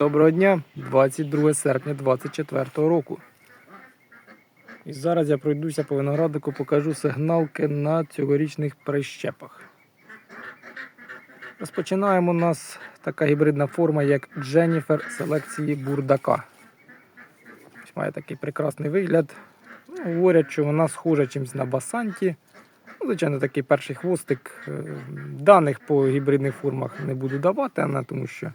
Доброго дня, 22 серпня 2024 року. І зараз я пройдуся по винограднику, покажу сигналки на цьогорічних прищепах. Розпочинаємо у нас така гібридна форма, як Дженніфер селекції бурдака. Має такий прекрасний вигляд. Ну, говорять, що вона схожа чимось на басанті. Ну, звичайно, такий перший хвостик. Е, Даних по гібридних формах не буду давати, тому що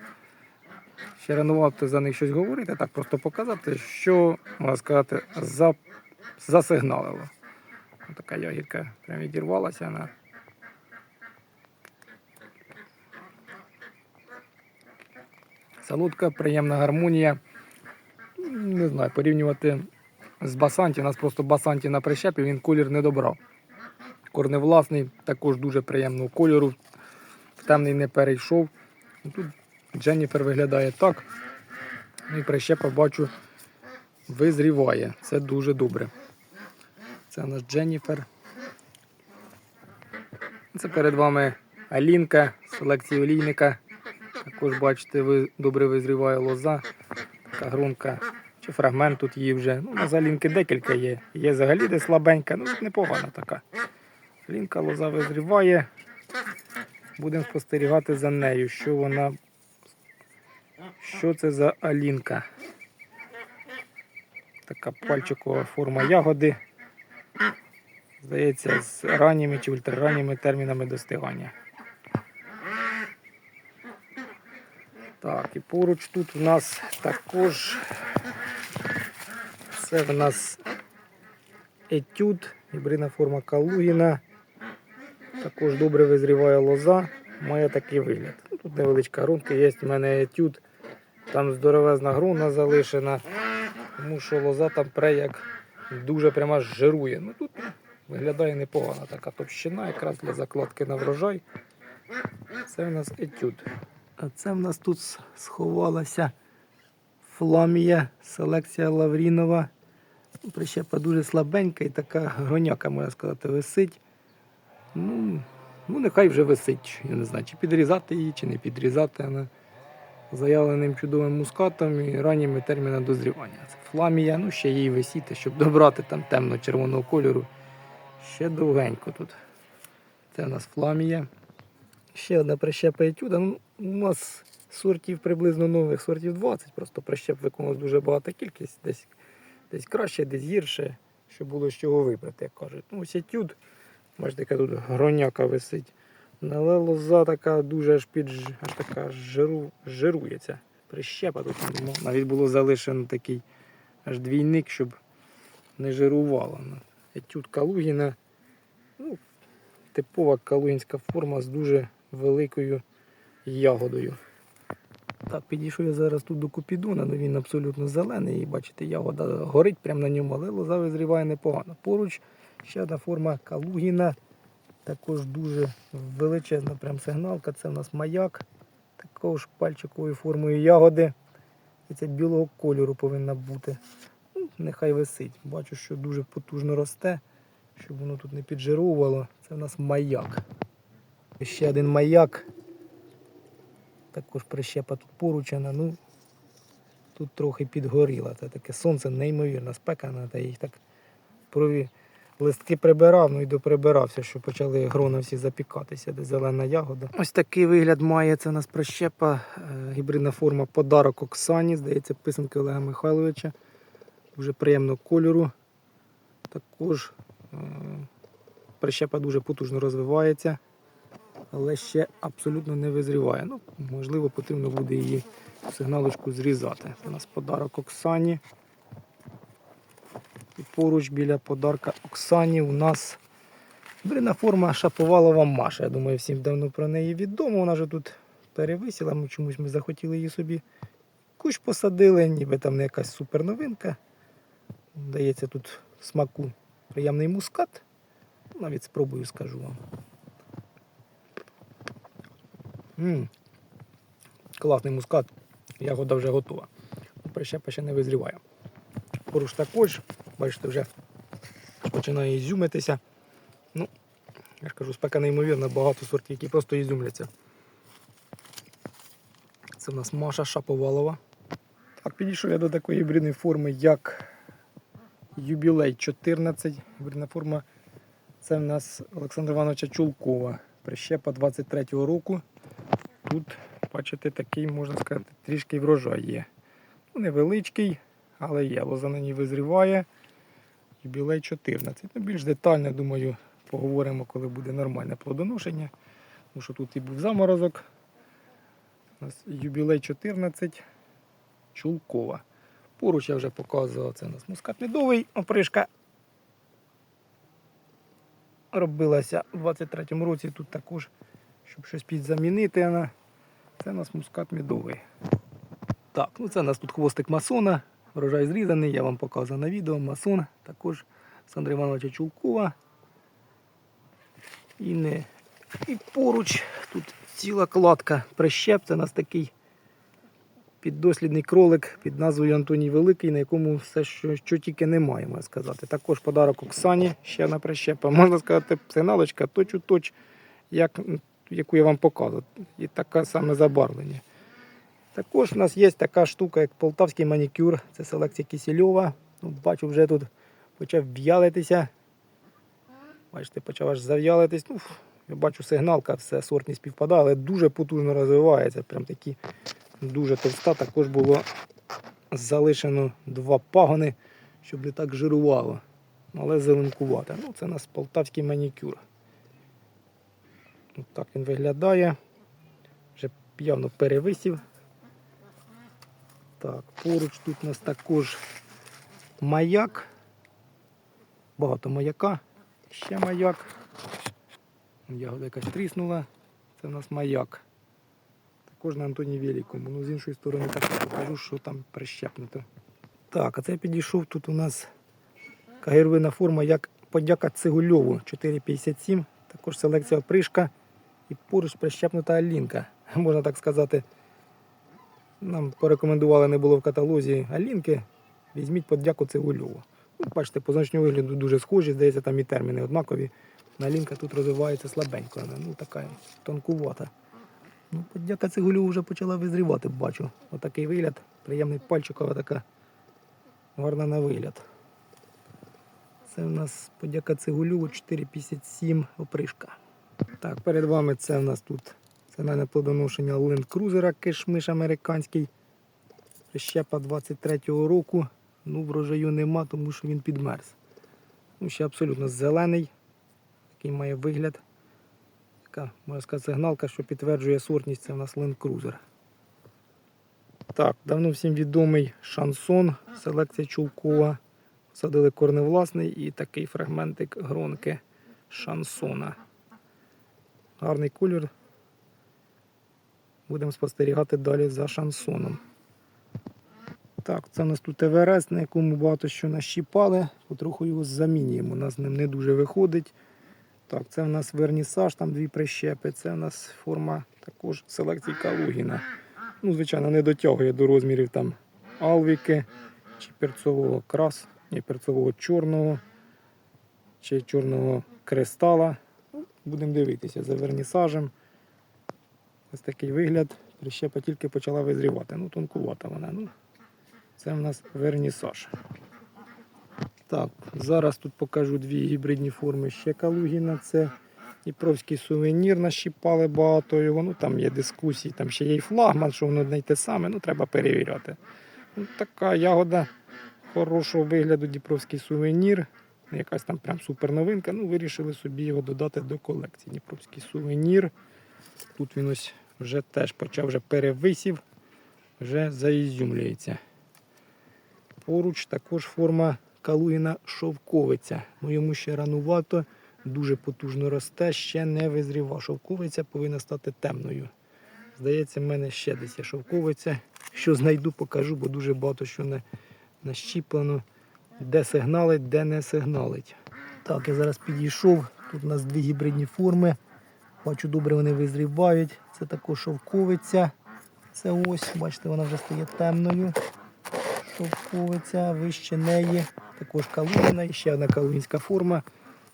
ще рановато за них щось говорити, так просто показати, що, можна сказати, за, засигналило. Така ягідка прям відірвалася. Вона. Солодка, приємна гармонія. Не знаю, порівнювати з басанті. У нас просто басанті на прищепі, він колір не добрав. Корневласний, також дуже приємного кольору. В темний не перейшов. Ну, Тут Дженніфер виглядає так. Ну і прищепа бачу визріває. Це дуже добре. Це у нас Дженніфер. Це перед вами Алінка, з селекції олійника. Також бачите, ви добре визріває лоза. Така грунка. Чи фрагмент тут її вже. Ну, у нас Алінки декілька є. Є взагалі де слабенька, ну непогана така. Алінка лоза визріває. Будемо спостерігати за нею, що вона. Що це за алінка? Така пальчикова форма ягоди. Здається, з ранніми чи ультраранніми термінами достигання. Так, і поруч тут у нас також це в нас етюд, гібридна форма Калугіна. Також добре визріває лоза, має такий вигляд. Тут невеличка грунка, є в мене етюд, там здоровезна груна залишена, тому що лоза там пре як дуже прямо жирує. Ну тут виглядає непогано така товщина, якраз для закладки на врожай. Це в нас етюд. А це в нас тут сховалася фламія, селекція Лаврінова. Прищепа дуже слабенька і така гроняка, можна сказати, висить. Ну, ну нехай вже висить. Я не знаю, чи підрізати її, чи не підрізати. Вона заявленим чудовим мускатом і ранніми термінами дозрівання. Це фламія, ну ще їй висіти, щоб добрати там темно-червоного кольору. Ще довгенько тут. Це у нас фламія. Ще одна прищепа етюда. Ну, у нас сортів приблизно нових сортів 20, просто прищеп виконував дуже багата кількість, десь, десь краще, десь гірше, щоб було з чого вибрати, як кажуть. Ну, ось етюд, бачите, яка тут гроняка висить. Але лоза така дуже аж під аж така жиру, жирується. Прищепа тут ну, навіть було залишено такий аж двійник, щоб не жирувало. Ну, Етюд Калугіна. Ну, типова калугінська форма з дуже великою ягодою. Так, підійшов я зараз тут до Купідона, але він абсолютно зелений. І бачите, ягода горить прямо на ньому, але лоза визріває непогано. Поруч ще одна форма Калугіна. Також дуже величезна прям сигналка. Це в нас маяк. Також пальчиковою формою ягоди. І це білого кольору повинна бути. Ну, нехай висить. Бачу, що дуже потужно росте, щоб воно тут не піджировувало. Це в нас маяк. Ще один маяк. Також прищепа тут поручена. Ну, тут трохи підгоріла. Це таке сонце неймовірна спека, та їх так прові... листки прибирав, ну і доприбирався, що почали грона всі запікатися, де зелена ягода. Ось такий вигляд має це у нас прищепа, е, гібридна форма подарок Оксані, здається, писанки Олега Михайловича. Дуже приємного кольору. Також е, прищепа дуже потужно розвивається, але ще абсолютно не визріває. Ну, можливо, потрібно буде її сигналочку зрізати. У нас подарок Оксані. І поруч біля подарка Оксані у нас гібридна форма шаповалова Маша. Я думаю, всім давно про неї відомо. Вона вже тут перевисіла, ми чомусь ми захотіли її собі кущ посадили, ніби там не якась суперновинка. Дається тут смаку приємний мускат. Навіть спробую, скажу вам. м Класний мускат. Ягода вже готова. Прищепа ще не визріває. Поруч також, бачите, вже починає ізюмитися. Ну, я ж кажу, спека неймовірна, багато сортів, які просто ізюмляться. Це в нас Маша Шаповалова. Так, підійшов я до такої гібридної форми, як юбілей 14. Гібридна форма це в нас Олександра Івановича Чулкова. Прищепа 23-го року. Тут, бачите, такий, можна сказати, трішки врожай є. Ну, невеличкий, але є. Лоза на ній визріває. Юбілей 14. Ну, більш детально, думаю, поговоримо, коли буде нормальне плодоношення. Тому що тут і був заморозок. У нас юбілей 14. Чулкова. Поруч я вже показував, це у нас мускат медовий, опришка робилася у 23-му році. Тут також, щоб щось підзамінити, вона. це у нас мускат медовий. Так, ну це у нас тут хвостик масона, врожай зрізаний, я вам показував на відео. Масон також Сандра Івановича Чулкова. І, не... і поруч тут ціла кладка прищеп. Це у нас такий піддослідний кролик під назвою Антоній Великий, на якому все, що, що тільки немає, можна сказати. Також подарок Оксані, ще одна прищепа. Можна сказати, сигналочка точ у точ, як, яку я вам показував. І таке саме забарвлення. Також у нас є така штука, як полтавський манікюр. Це селекція Кисельова. Ну, бачу, вже тут почав в'ялитися. Бачите, почав аж зав'ялитись. Ну, я бачу, сигналка, все сортність співпадає, але дуже потужно розвивається. Прям такі дуже товста. Також було залишено два пагони, щоб не так жирувало. Але зеленкувати. Ну, це у нас полтавський манікюр. От так він виглядає. Вже явно перевисів. Так, поруч тут у нас також маяк. Багато маяка. Ще маяк. Ягода якась тріснула. Це в нас маяк. Також на Антоні Великому. Ну, з іншої сторони так покажу, що там прищепнуто. Так, а це підійшов тут у нас кагировина форма, як подяка Цигульову 4,57. Також селекція опришка. І поруч прищепнута Алінка. Можна так сказати. Нам порекомендували, не було в каталозі Алінки. Візьміть подяку Цигульову. Ну, бачите, по зовнішньому вигляду дуже схожі, здається, там і терміни однакові. Налінка тут розвивається слабенько, ну така тонкувата. Ну, подяка Цигульову вже почала визрівати, бачу. Отакий вигляд, приємний пальчикова така гарна на вигляд. Це у нас подяка Цигульову 4,57 опришка. Так, перед вами це у нас тут Фінальне плодоношення Land Cruiser кишмиш американський. Прищепа 23-го року. Ну, врожаю нема, тому що він підмерз. Ну, ще абсолютно зелений. Такий має вигляд. Така, можна сказати, сигналка, що підтверджує сортність, це у нас Cruiser. Так, давно всім відомий шансон, селекція Чулкова. Садили корневласний і такий фрагментик гронки шансона. Гарний колір. Будемо спостерігати далі за шансоном. Так, це у нас тут Еверест, на якому багато що нащіпали. Потроху його замінюємо. У нас з ним не дуже виходить. Так, це у нас вернісаж, там дві прищепи. Це у нас форма також селекції Калугіна. Ну, звичайно, не дотягує до розмірів там алвіки, чи перцового крас, ні, перцового чорного, чи чорного кристала. Ну, Будемо дивитися за вернісажем. Ось такий вигляд. Прищепа тільки почала визрівати. Ну, тонкувата вона. Ну, це в нас вернісаж. Так, зараз тут покажу дві гібридні форми ще Калугіна. Це Дніпровський сувенір, нащіпали багато його. Ну там є дискусії, там ще є і флагман, що воно й те саме, ну треба перевіряти. Ну, така ягода хорошого вигляду, Дніпровський сувенір. Якась там прям супер новинка. Ну, вирішили собі його додати до колекції. Дніпровський сувенір. Тут він ось вже теж почав вже перевисів, вже заізюмлюється. Поруч також форма Калугіна шовковиця. Ну йому ще ранувато, дуже потужно росте, ще не визріва. Шовковиця повинна стати темною. Здається, в мене ще десь є шовковиця. Що знайду, покажу, бо дуже багато що не нащіплено. Де сигналить, де не сигналить. Так, я зараз підійшов. Тут у нас дві гібридні форми. Бачу, добре вони визрівають. Це також шовковиця. Це ось, бачите, вона вже стає темною. Шовковиця, вище неї. Також калугіна і ще одна калугінська форма.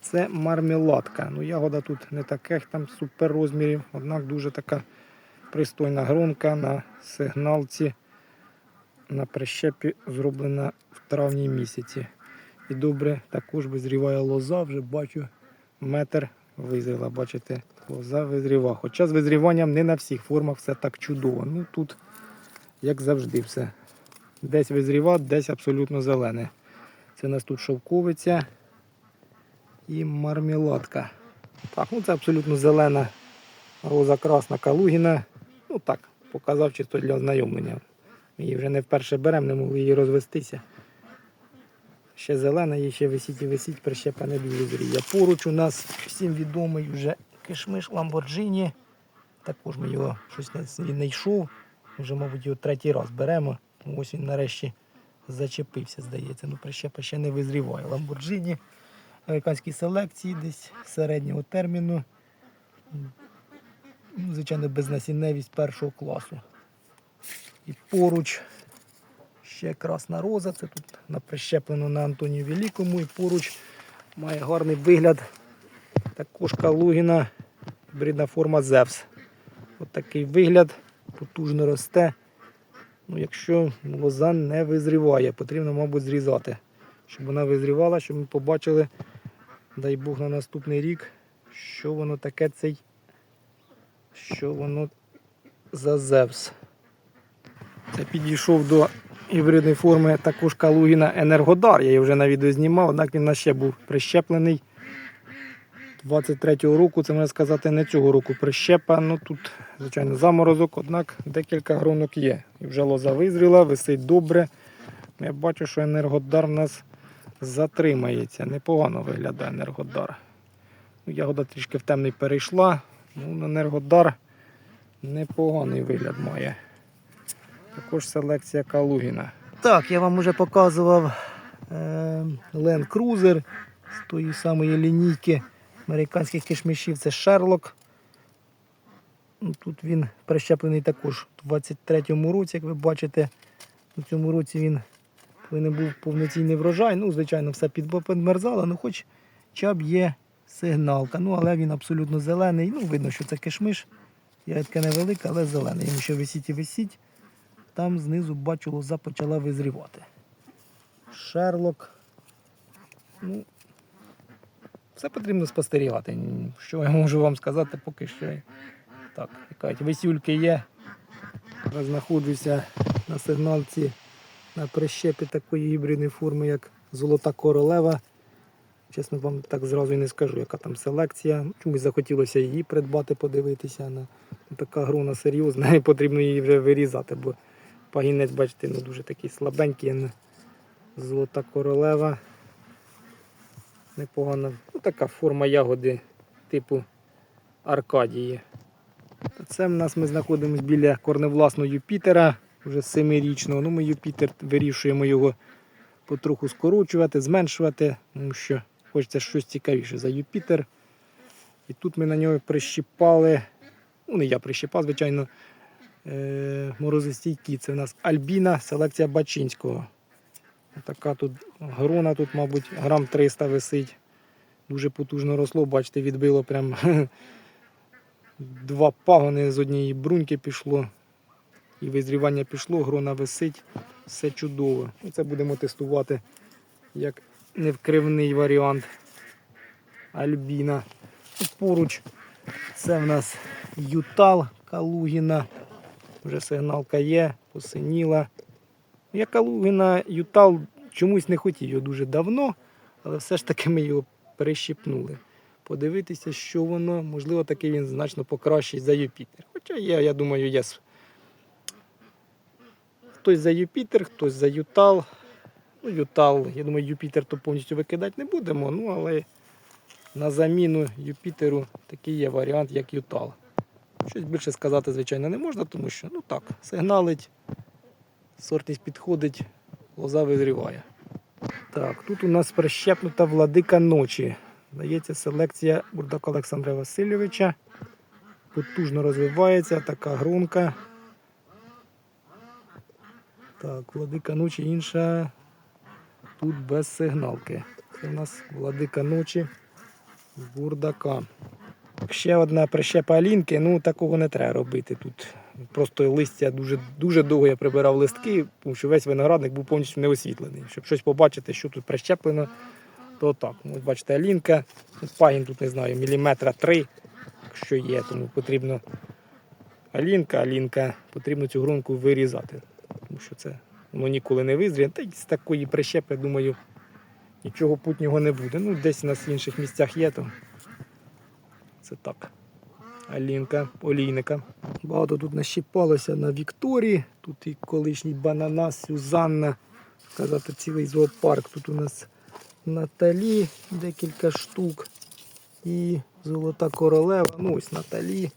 Це мармеладка. Ну, ягода тут не таких там супер розмірів, однак дуже така пристойна гронка на сигналці. на прищепі зроблена в травні місяці. І добре, також визріває лоза, вже бачу, метр визріла. Бачите, лоза. Хоча з визріванням не на всіх формах все так чудово. Ну тут, як завжди, все. Десь визріва, десь абсолютно зелене. Це у нас тут шовковиця і мармеладка. Так, ну це абсолютно зелена роза красна калугіна. Ну так, показав чисто для ознайомлення. Ми її вже не вперше беремо, не могли її розвестися. Ще зелена, її ще висіть і висіть, прищепа не дуже зріє. Поруч у нас всім відомий вже кишмиш Ламборджині. Також ми його щось не, він. Вже, мабуть, його третій раз беремо. Ось він нарешті зачепився, здається. Ну, прищепа ще не визріває. Ламборджині, американські селекції десь середнього терміну. Ну, звичайно, безнасінневість першого класу. І поруч ще красна роза. Це тут прищеплено на Антонію Великому. І поруч має гарний вигляд. Також Калугіна, гібридна форма Зевс. От такий вигляд, потужно росте. Ну, якщо лоза не визріває, потрібно, мабуть, зрізати. Щоб вона визрівала, щоб ми побачили, дай Бог на наступний рік, що воно таке цей, що воно за Зевс. Це підійшов до гібридної форми також Калугіна Енергодар. Я її вже на відео знімав, однак він у нас ще був прищеплений. 23-го року, це можна сказати, не цього року прищепа. Ну тут, звичайно, заморозок, однак декілька гронок є. І вже лоза визріла, висить добре. Я бачу, що енергодар в нас затримається. Непогано виглядає енергодар. Ну, Ягода трішки в темний перейшла. Ну, енергодар непоганий вигляд має. Також селекція Калугіна. Так, я вам вже показував е, Land з тої самої лінійки американських кишмишів. Це Шерлок. Ну, Тут він прищеплений також у 23-му році, як ви бачите. У цьому році він повинен був повноцінний врожай. Ну, звичайно, все підмерзало, ну хоч хоча б є сигналка. Ну, але він абсолютно зелений. Ну, видно, що це кишмиш. Ягідка невелика, але зелена. Йому ще висіть і висіть. Там знизу бачу, лоза почала визрівати. Шерлок. Ну, все потрібно спостерігати. Що я можу вам сказати, поки що. Так, якась весюльки є. Знаходжуся на сигналці на прищепі такої гібридної форми, як Золота королева. Чесно вам так зразу і не скажу, яка там селекція. Чомусь захотілося її придбати, подивитися. На така грона серйозна, і потрібно її вже вирізати, бо пагінець, бачите, ну дуже такий слабенький. Золота королева. Непогана. Ну, така форма ягоди типу Аркадії. Це в нас ми знаходимося біля корневласного Юпітера, вже семирічного. Ну, ми Юпітер вирішуємо його потроху скорочувати, зменшувати, тому що хочеться щось цікавіше за Юпітер. І тут ми на нього прищіпали, ну не я прищіпав, звичайно, е- морозостійкі. Це у нас Альбіна, селекція Бачинського. Така тут грона, тут, мабуть, грам 300 висить. Дуже потужно росло, бачите, відбило прям два пагони з однієї бруньки пішло. І визрівання пішло, грона висить, все чудово. Це будемо тестувати як невкривний варіант Альбіна. Поруч це в нас Ютал Калугіна. Вже сигналка є, посиніла. Я Калугіна Ютал чомусь не хотів його дуже давно, але все ж таки ми його перещипнули. Подивитися, що воно, можливо, таки він значно покращить за Юпітер. Хоча є, я думаю, є. Хтось за Юпітер, хтось за Ютал. Ну, Ютал, я думаю, Юпітер то повністю викидати не будемо, ну але на заміну Юпітеру такий є варіант, як Ютал. Щось більше сказати, звичайно, не можна, тому що ну так, сигналить, сортність підходить, лоза визріває. Так, тут у нас прищепнута владика ночі. Здається, селекція Бурдака Олександра Васильовича. Потужно розвивається, така грунка. Так, владика ночі інша. Тут без сигналки. Це у нас владика ночі бурдака. Ще одна прищепа Алінки, ну такого не треба робити. Тут Просто листя дуже, дуже довго я прибирав листки, тому що весь виноградник був повністю неосвітлений. Щоб щось побачити, що тут прищеплено, то так. Ну, От бачите, алінка, пагін тут не знаю, міліметра три, якщо є, тому потрібно алінка, алінка, потрібно цю гронку вирізати. Тому що це воно ніколи не визріє. Та й з такої прищепи, думаю, нічого путнього не буде. Ну, десь у нас в інших місцях є, то це так. Алінка, олійника. Багато тут нащіпалося на Вікторії. Тут і колишній бананас, Сюзанна. Сказати, цілий зоопарк. Тут у нас Наталі декілька штук. І золота королева. Ну ось Наталі.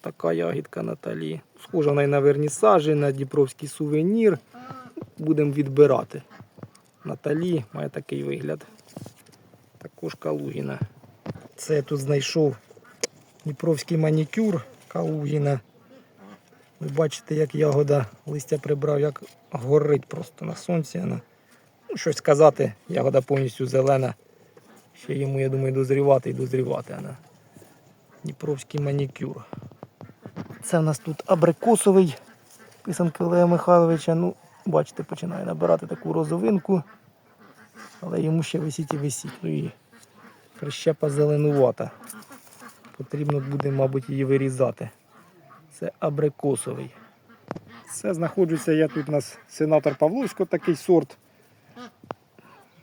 Така ягідка Наталі. Схожа вона і на на дніпровський сувенір. Будемо відбирати. Наталі має такий вигляд. Також Калугіна. Це я тут знайшов Дніпровський манікюр Калугіна. Ви бачите, як ягода листя прибрав, як горить просто на сонці. Вона. Ну, щось сказати, ягода повністю зелена. Ще йому, я думаю, дозрівати і дозрівати. Вона. Дніпровський манікюр. Це в нас тут абрикосовий писанки Олега Михайловича. Ну, бачите, починає набирати таку розовинку. Але йому ще висіть і висіть. Ну і прищепа зеленувата. Потрібно буде, мабуть, її вирізати. Це абрикосовий. Це знаходжуся я тут у нас сенатор Павловського, такий сорт.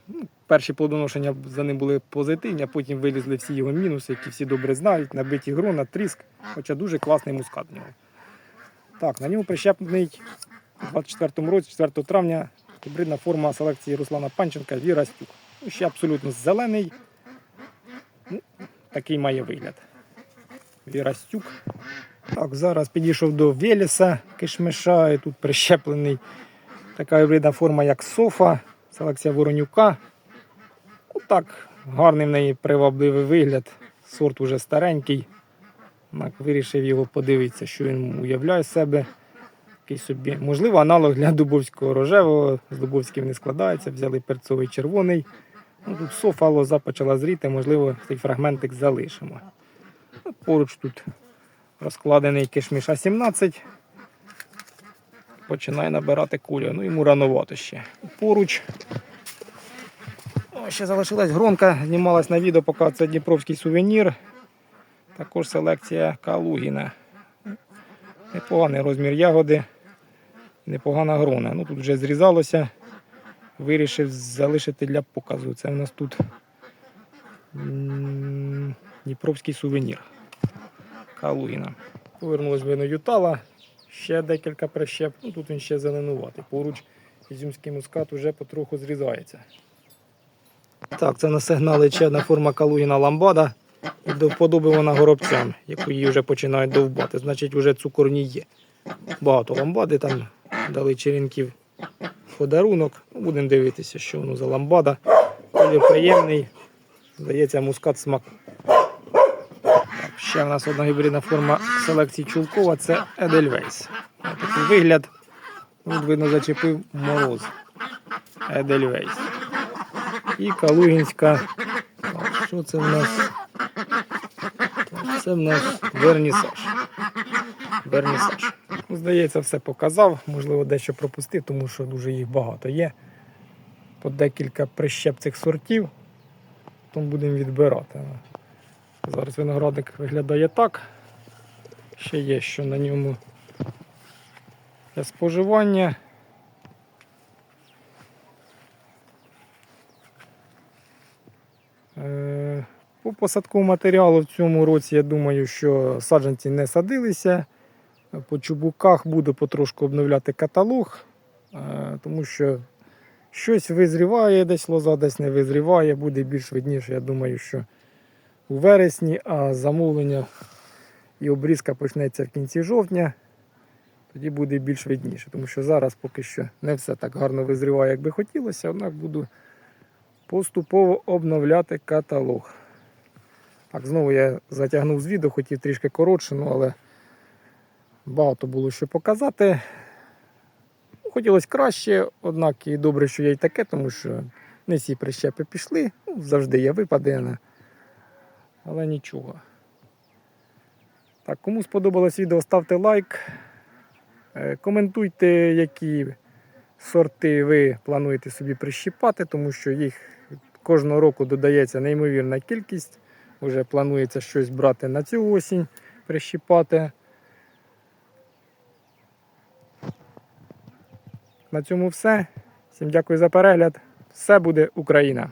Ну, Перші плодоношення за ним були позитивні, а потім вилізли всі його мінуси, які всі добре знають, набиті грона, тріск, хоча дуже класний мускат в нього. Так, на ньому прищеплений у 24-му році, 4 травня, гібридна форма селекції Руслана Панченка Віра Стюк. Ну, ще абсолютно зелений. Ну, такий має вигляд. Вірастюк. Так, зараз підійшов до Веліса кишмиша, і тут прищеплений така гібридна форма, як Софа, селекція Воронюка. Ну, так, гарний в неї привабливий вигляд. Сорт уже старенький. Так, вирішив його подивитися, що він уявляє себе. Такий собі, можливо, аналог для дубовського рожевого. З дубовським не складається, взяли перцовий червоний. Ну, тут софа лоза почала зріти, можливо, цей фрагментик залишимо. Поруч тут розкладений кишміш А17. Починає набирати кулю. Ну йому ранувато ще. Поруч. О, ще залишилась гронка, знімалась на відео, поки це Дніпровський сувенір. Також селекція Калугіна. Непоганий розмір ягоди, непогана грона. Ну тут вже зрізалося. Вирішив залишити для показу. Це в нас тут Дніпровський сувенір. Калугіна. Повернулось видно Ютала. Ще декілька прищеп. Ну, тут він ще зеленуватий. Поруч ізюмський мускат вже потроху зрізається. Так, це на сигнали ще одна форма Калугіна ламбада. І до вподоби вона горобцям, яку її вже починають довбати. Значить, вже цукорні є. Багато ламбади там дали черенків подарунок. Ну, Будемо дивитися, що воно за ламбада. Колір приємний. Здається, мускат смак. Ще в нас одна гібридна форма селекції Чулкова це Едельвейс. Такий вигляд. Тут видно зачепив мороз. Едельвейс. І Калугінська. Так, що це в нас? Це в нас вернісаж. Вернісаж. Здається, все показав. Можливо, дещо пропустив, тому що дуже їх багато є. По декілька прищеп цих сортів. Тому будемо відбирати. Зараз виноградник виглядає так. Ще є що на ньому для споживання. Е, По посадковому матеріалу в цьому році я думаю, що саджанці не садилися. По чубуках буду потрошку обновляти каталог, е, тому що щось визріває, десь лоза десь не визріває, буде більш видніше, я думаю, що у вересні, а замовлення і обрізка почнеться в кінці жовтня. Тоді буде більш видніше, тому що зараз поки що не все так гарно визріває, як би хотілося, однак буду поступово обновляти каталог. Так, знову я затягнув з відео, хотів трішки коротше, ну, але багато було що показати. Ну, Хотілося краще, однак і добре, що є і таке, тому що не всі прищепи пішли. Ну, завжди є випади, але- нічого. Так, кому сподобалось відео, ставте лайк. Е, Коментуйте, які сорти ви плануєте собі прищіпати, тому що їх кожного року додається неймовірна кількість. Уже планується щось брати на цю осінь, прищіпати. На цьому все. Всім дякую за перегляд. Все буде Україна!